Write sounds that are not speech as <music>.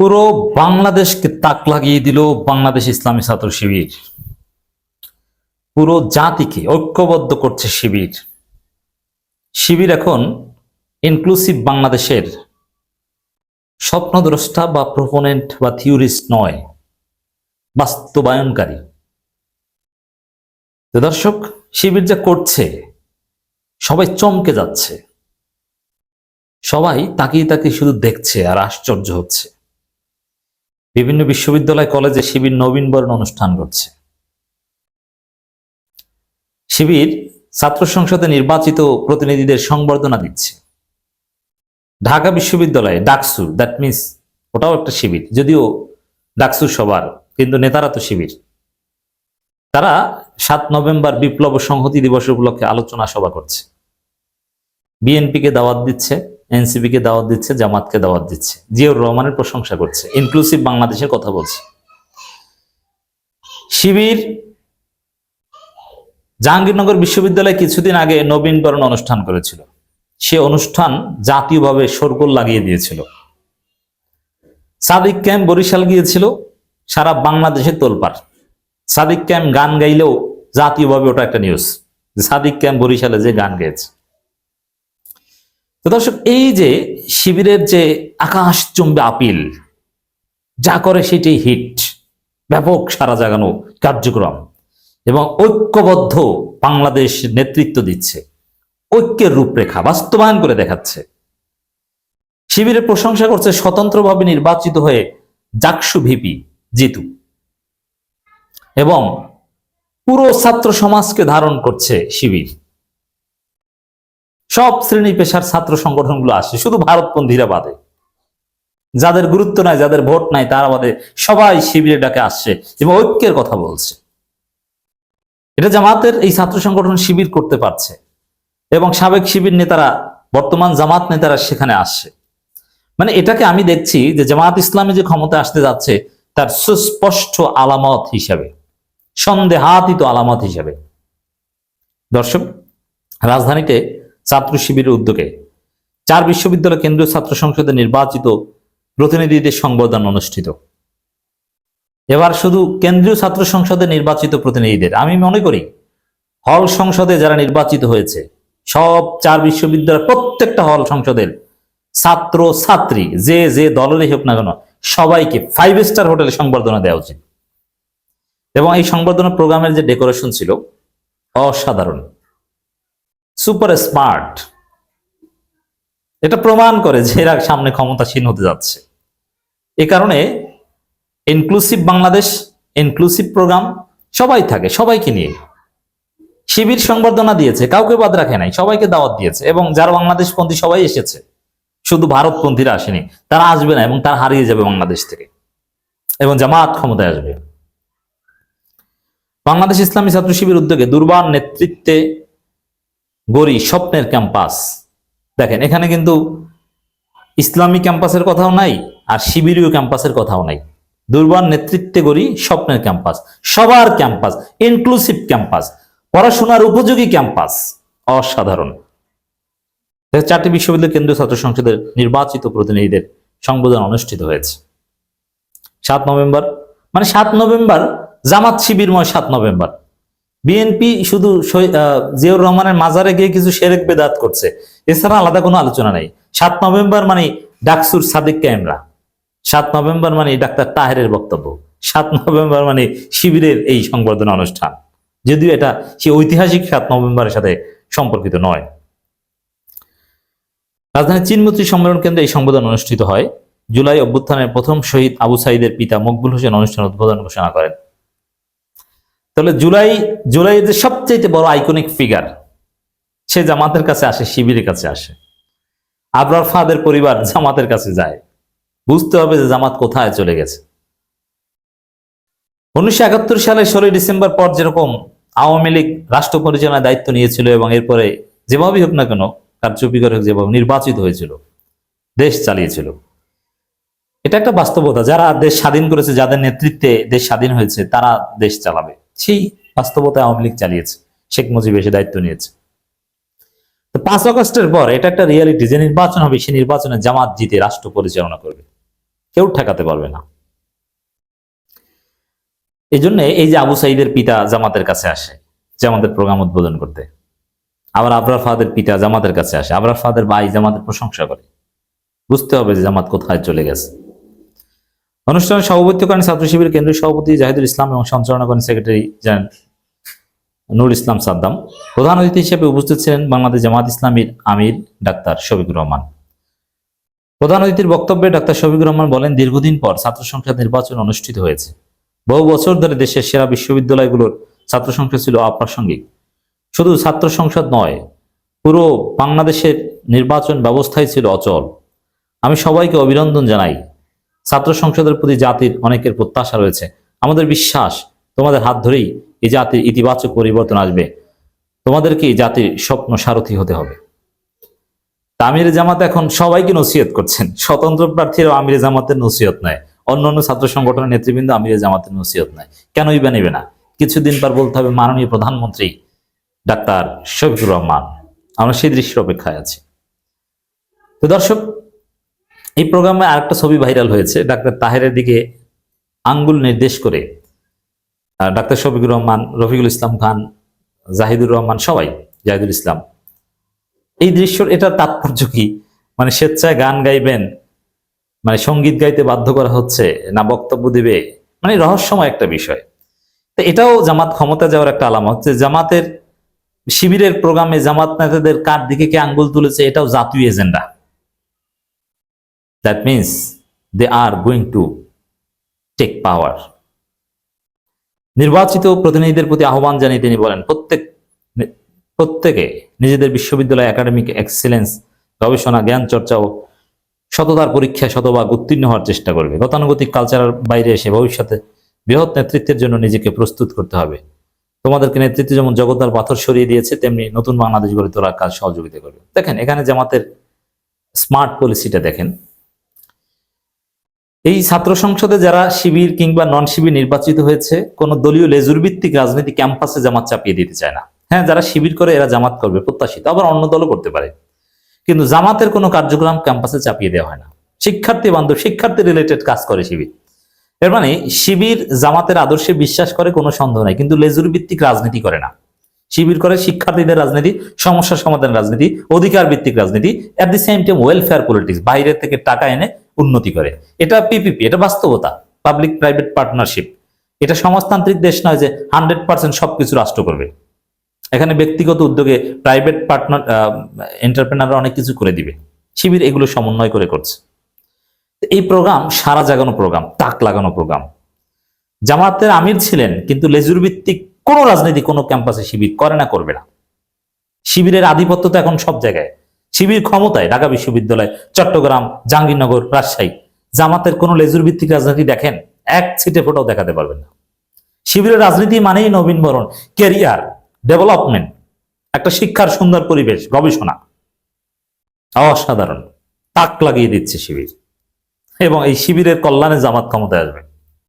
পুরো বাংলাদেশকে তাক লাগিয়ে দিল বাংলাদেশ ইসলামী ছাত্র শিবির। পুরো জাতিকে ঐক্যবদ্ধ করছে শিবির। শিবির এখন ইনক্লুসিভ বাংলাদেশের স্বপ্নদ্রষ্টা বা প্রপোনেন্ট বা থিওরিস্ট নয়, বাস্তবায়নকারী। তো দর্শক, শিবির যা করছে, সবাই চমকে যাচ্ছে। সবাই তাকিয়ে তাকিয়ে শুধু দেখছে আর আশ্চর্য হচ্ছে। বিভিন্ন বিশ্ববিদ্যালয়, কলেজে শিবির নবীন বরণ অনুষ্ঠান করছে শিবির ছাত্র সংসদে নির্বাচিত প্রতিনিধিদের সংবর্ধনা দিচ্ছে। ঢাকা বিশ্ববিদ্যালয়ে, ডাকসু দ্যাট মিনস ওটাও একটা শিবির, যদিও ডাকসু সবার, কিন্তু নেতারা তো শিবির। তারা সাত নভেম্বর বিপ্লব সংহতি দিবস উপলক্ষে আলোচনা সভা করছে। বিএনপিকে দাওয়াত দিচ্ছে। এনসিপিকে দাওয়াত দিচ্ছে জামাতকে দাওয়াত দিচ্ছে। জিয়াউর রহমানের প্রশংসা করছে। ইনক্লুসিভ বাংলাদেশের কথা বলছে। শিবির জাহাঙ্গীরনগর বিশ্ববিদ্যালয়ে কিছুদিন আগে নবীনবরণ অনুষ্ঠান করেছিল। সে অনুষ্ঠান জাতীয়ভাবে শোরগোল লাগিয়ে দিয়েছিল। সাদিক ক্যাম্প বরিশাল গিয়েছিল, সারা বাংলাদেশে তোলপার সাদিক ক্যাম্প গান গাইলেও জাতীয়ভাবে ওটা একটা নিউজ সাদিক ক্যাম্প বরিশালে যে গান গেয়েছে। তো দর্শক, এই যে শিবিরের যে আকাশ চুম্বে আপিল, যা করে সেটি হিট, ব্যাপক সারা জাগানো কার্যক্রম এবং ঐক্যবদ্ধ বাংলাদেশ নেতৃত্ব দিচ্ছে, ঐক্যের রূপরেখা বাস্তবায়ন করে দেখাচ্ছে। শিবিরের প্রশংসা করছে স্বতন্ত্রভাবে নির্বাচিত হয়ে জাকসু ভিপি জিতু এবং পুরো ছাত্র সমাজকে ধারণ করছে শিবির। সব শ্রেণি পেশার ছাত্র সংগঠনগুলো আসে, শুধু ভারতপন্থীরা বাদে। যাদের গুরুত্ব নাই, যাদের ভোট নাই, তারা বাদে সবাই শিবিরে ডাকে আসছে এবং ঐক্যের কথা বলছে। এটা জামাতের এই ছাত্র সংগঠন শিবির করতে পারছে এবং সাবেক শিবির নেতারা, বর্তমান জামাত নেতারা সেখানে আসছে। মানে এটাকে আমি দেখছি যে জামাত ইসলামে যে ক্ষমতা আসতে যাচ্ছে, তার সুস্পষ্ট আলামত হিসাবে, সন্দেহাতীত আলামত হিসাবে। দর্শক, রাজধানীতে ছাত্র শিবিরের উদ্যোগে চার বিশ্ববিদ্যালয় কেন্দ্রীয় ছাত্র সংসদে নির্বাচিত প্রতিনিধিদের সংবর্ধনা অনুষ্ঠিত। এবার শুধু কেন্দ্রীয় ছাত্র সংসদে নির্বাচিত প্রতিনিধিদের, আমি মনে করি হল সংসদে যারা নির্বাচিত হয়েছে, সব চার বিশ্ববিদ্যালয় প্রত্যেকটা হল সংসদের ছাত্র ছাত্রী যে যে দলেরই হোক না কেন, সবাইকে ফাইভ স্টার হোটেলে সংবর্ধনা দেওয়া উচিত। এবং এই সংবর্ধনা প্রোগ্রামের যে ডেকোরেশন ছিল, অসাধারণ। Super smart. এটা প্রমাণ করে যে এরা সামনে ক্ষমতাসীন হতে যাচ্ছে। এ কারণে ইনক্লুসিভ বাংলাদেশ ইনক্লুসিভ প্রোগ্রাম সবাই থাকে, সবাইকে নিয়ে। শিবির সংবর্ধনা দিয়েছে, কাউকে বাদ রাখে নাই, সবাইকে দাওয়াত দিয়েছে এবং যারা বাংলাদেশপন্থী সবাই এসেছে, শুধু ভারতপন্থীরা আসেনি, তারা আসবে না এবং তারা হারিয়ে যাবে বাংলাদেশ থেকে এবং জামাত ক্ষমতায় আসবে। বাংলাদেশ ইসলামী ছাত্র শিবির উদ্যোগে দুর্বার নেতৃত্বে গড়ি স্বপ্নের ক্যাম্পাস। দেখেন, এখানে কিন্তু ইসলামী ক্যাম্পাসের কথাও নাই আর শিবিরীয় ক্যাম্পাসের কথাও নাই। দুর্বার নেতৃত্বে গড়ি স্বপ্নের ক্যাম্পাস, সবার ক্যাম্পাস ইনক্লুসিভ ক্যাম্পাস, পড়াশোনার উপযোগী ক্যাম্পাস, অসাধারণ। চারটি বিশ্ববিদ্যালয় কেন্দ্রীয় ছাত্র সংসদের নির্বাচিত প্রতিনিধিদের সংবোধন অনুষ্ঠিত হয়েছে। সাত নভেম্বর মানে সাত নভেম্বর, জামাত শিবিরময় সাত নভেম্বর। বিএনপি শুধু জিয়াউর রহমানের মাজারে গিয়ে কিছু সেরেক বেদাত করছে। এছাড়া আলাদা কোনো আলোচনা নেই। সাত নভেম্বর মানে ডাকসুর সাদিক ক্যামরা। সাত নভেম্বর মানে ডাক্তার তাহেরের বক্তব্য। সাত নভেম্বর মানে শিবিরের এই সংবর্ধনা অনুষ্ঠান। যদিও এটা সে ঐতিহাসিক সাত নভেম্বরের সাথে সম্পর্কিত নয়। রাজধানীর চীনমন্ত্রী সম্মেলন কেন্দ্রে এই সংবোধন অনুষ্ঠিত হয়। জুলাই অভ্যুত্থানের প্রথম শহীদ আবু সাইদের পিতা মকবুল হোসেন অনুষ্ঠান উদ্বোধন ঘোষণা করেন। তাহলে জুলাই, জুলাইয়ের সবচেয়ে বড় আইকনিক ফিগার সে জামাতের কাছে আসে, শিবিরের কাছে আসে। আবরার ফাদের পরিবার <laughs> জামাতের কাছে যায়। বুঝতে হবে যে জামাত কোথায় চলে গেছে। উনিশশো একাত্তর সালে ষোলোই ডিসেম্বর পর যেরকম আওয়ামী লীগ রাষ্ট্র পরিচালনার দায়িত্ব নিয়েছিল এবং এরপরে যেভাবেই হোক না কেন কার্যবিকর হোক, যেভাবে নির্বাচিত হয়েছিল, দেশ চালিয়েছিল। এটা একটা বাস্তবতা। যারা দেশ স্বাধীন করেছে, যাদের নেতৃত্বে দেশ স্বাধীন হয়েছে, তারা দেশ চালাবে। সেই বাস্তবতা আওয়ামী লীগ চালিয়েছে। শেখ মুজিব এসে দায়িত্ব নিয়েছে। তো পাঁচ আগস্টের পর এটা একটা রিয়ালিটি যে নির্বাচন হবে সে নির্বাচনে জামাত জিতে রাষ্ট্র পরিচালনা করবে। কেউ ঠেকাতে পারবে না। এই জন্য এই যে আবু সাইদের পিতা জামাতের কাছে আসে জামাতের প্রোগ্রাম উদ্বোধন করতে। আবার আবরার ফাদের পিতা জামাতের কাছে আসে। আবরার ফাদের ভাই জামাতের প্রশংসা করে। বুঝতে হবে যে জামাত কোথায় চলে গেছে। অনুষ্ঠানে সভাপতিত্ব করেন ছাত্র শিবির কেন্দ্রীয় সভাপতি জাহিদুল ইসলাম এবং সঞ্চালনা করেন সেক্রেটারি জেনারেল নুর ইসলাম সাদ্দাম। প্রধান অতিথি হিসেবে উপস্থিত ছিলেন বাংলাদেশ জামাত ইসলামীর আমির ডাক্তার শফিকুর রহমান। প্রধান অতিথির বক্তব্যে ডাক্তার শফিকুর রহমান বলেন, দীর্ঘদিন পর ছাত্র সংসদ নির্বাচন অনুষ্ঠিত হয়েছে। বহু বছর ধরে দেশের সেরা বিশ্ববিদ্যালয়গুলোর ছাত্র সংসদ ছিল অপ্রাসঙ্গিক। শুধু ছাত্র সংসদ নয়, পুরো বাংলাদেশের নির্বাচন ব্যবস্থাই ছিল অচল। আমি সবাইকে অভিনন্দন জানাই। ছাত্র সংসদের প্রতি জাতির অনেকের প্রত্যাশা রয়েছে। আমাদের বিশ্বাস, তোমাদের হাত ধরেই এই জাতির ইতিবাচক পরিবর্তন আসবে। তোমাদেরকে এই জাতির স্বপ্ন সারথী হতে হবে। আমির জামাত এখন সবাইকে নসিহত করছেন। স্বতন্ত্র প্রার্থীরাও আমির জামাতের নসিহত নেয় অন্য অন্য ছাত্র সংগঠনের নেতৃবৃন্দ আমির জামাতের নসিহত নেয় কেনই বা নেবে না? কিছুদিন পর বলতে হবে মাননীয় প্রধানমন্ত্রী ডাক্তার শফিকুর রহমান। আমরা সেই দৃশ্যের অপেক্ষায় আছি। তো দর্শক এই প্রোগ্রামে আরেকটা ছবি ভাইরাল হয়েছে। ডাক্তার তাহেরের দিকে আঙ্গুল নির্দেশ করে। ডাক্তার শফিকুর রহমান, রফিকুল ইসলাম খান, জাহিদুর রহমান সবাই, জাহিদুল ইসলাম। এই দৃশ্যর এটা তাৎপর্য কি? মানে স্বেচ্ছায় গান গাইবেন মানে সংগীত গাইতে বাধ্য করা হচ্ছে, না বক্তব্য দিবে? মানে রহস্যময় একটা বিষয়। তো এটাও জামাত ক্ষমতা যাওয়ার একটা আলামত যে জামাতের শিবিরের প্রোগ্রামে জামাত নেতাদের কার দিকে কে আঙ্গুল তুলেছে, এটাও জাতীয় agenda. That means they are going to take power নির্বাচিত প্রতিনিধিদের প্রতি আহ্বান জানিয়ে তিনি বলেন, প্রত্যেক প্রত্যেকে নিজেদের বিশ্ববিদ্যালয় একাডেমিক এক্সেলেন্স গবেষণা, জ্ঞান চর্চা ও সততার পরীক্ষায় শতভাগ উত্তীর্ণ হওয়ার চেষ্টা করবে। গতানুগতিক কালচারের বাইরে এসে ভবিষ্যতে বৃহৎ নেতৃত্বের জন্য নিজেকে প্রস্তুত করতে হবে। তোমাদেরকে নেতৃত্ব যেমন জগদ্দার পাথর সরিয়ে দিয়েছে, তেমনি নতুন বাংলাদেশ গড়ে তোলার কাজ সহযোগিতা করবে। দেখেন, এখানে জামাতের স্মার্ট পলিসিটা দেখেন। এই ছাত্র সংসদে যারা শিবির কিংবা নন শিবির নির্বাচিত হয়েছে, কোন দলীয় লেজুর ভিত্তিক রাজনীতি ক্যাম্পাসে জামাত চাপিয়ে দিতে চায় না। হ্যাঁ যারা শিবির করে এরা জামাত করবে, প্রত্যাশিত। আবার অন্য দলও করতে পারে। কিন্তু জামাতের কোনো কার্যক্রম ক্যাম্পাসে চাপিয়ে দেওয়া হয় না। শিক্ষার্থী বান্ধব, শিক্ষার্থী রিলেটেড কাজ করে শিবির। এর মানে শিবির জামাতের আদর্শে বিশ্বাস করে কোনো সন্দেহ নাই, কিন্তু লেজুর ভিত্তিক রাজনীতি করে না। শিবির করে শিক্ষার্থীদের রাজনীতি, সমস্যা সমাধান রাজনীতি অধিকার ভিত্তিক রাজনীতি at the same time welfare politics বাইরে থেকে টাকা এনে উন্নতি করে। এটা পিপিপি এটা বাস্তবতা পাবলিক প্রাইভেট পার্টনারশিপ এটা সমাজতান্ত্রিক দেশ নয় যে হান্ড্রেড পার্সেন্ট সবকিছু রাষ্ট্র করবে। এখানে ব্যক্তিগত উদ্যোগে প্রাইভেট পার্টনার এন্টারপ্রেনাররা অনেক কিছু করে দিবে। শিবির এগুলো সমন্বয় করে করছে। এই প্রোগ্রাম সারা জাগানো প্রোগ্রাম তাক লাগানো প্রোগ্রাম জামাতের আমির ছিলেন, কিন্তু লেজুর ভিত্তিক কোনো রাজনীতি কোনো ক্যাম্পাসে শিবির করে না, করবে না। শিবিরের আধিপত্য তো এখন সব জায়গায়। শিবির ক্ষমতায় ঢাকা বিশ্ববিদ্যালয়, চট্টগ্রাম, জাহাঙ্গীরনগর, রাজশাহী। জামাতের কোনো লেজুর ভিত্তিক রাজনীতি দেখেন, এক ছিটে ফোটাও দেখাতে পারবেন না। শিবিরের রাজনীতি মানেই নবীনবরণ ক্যারিয়ার, ডেভেলপমেন্ট, একটা শিক্ষার সুন্দর পরিবেশ, গবেষণা। অসাধারণ, তাক লাগিয়ে দিচ্ছে শিবির। এবং এই শিবিরের কল্যাণে জামাত ক্ষমতায় আসবে।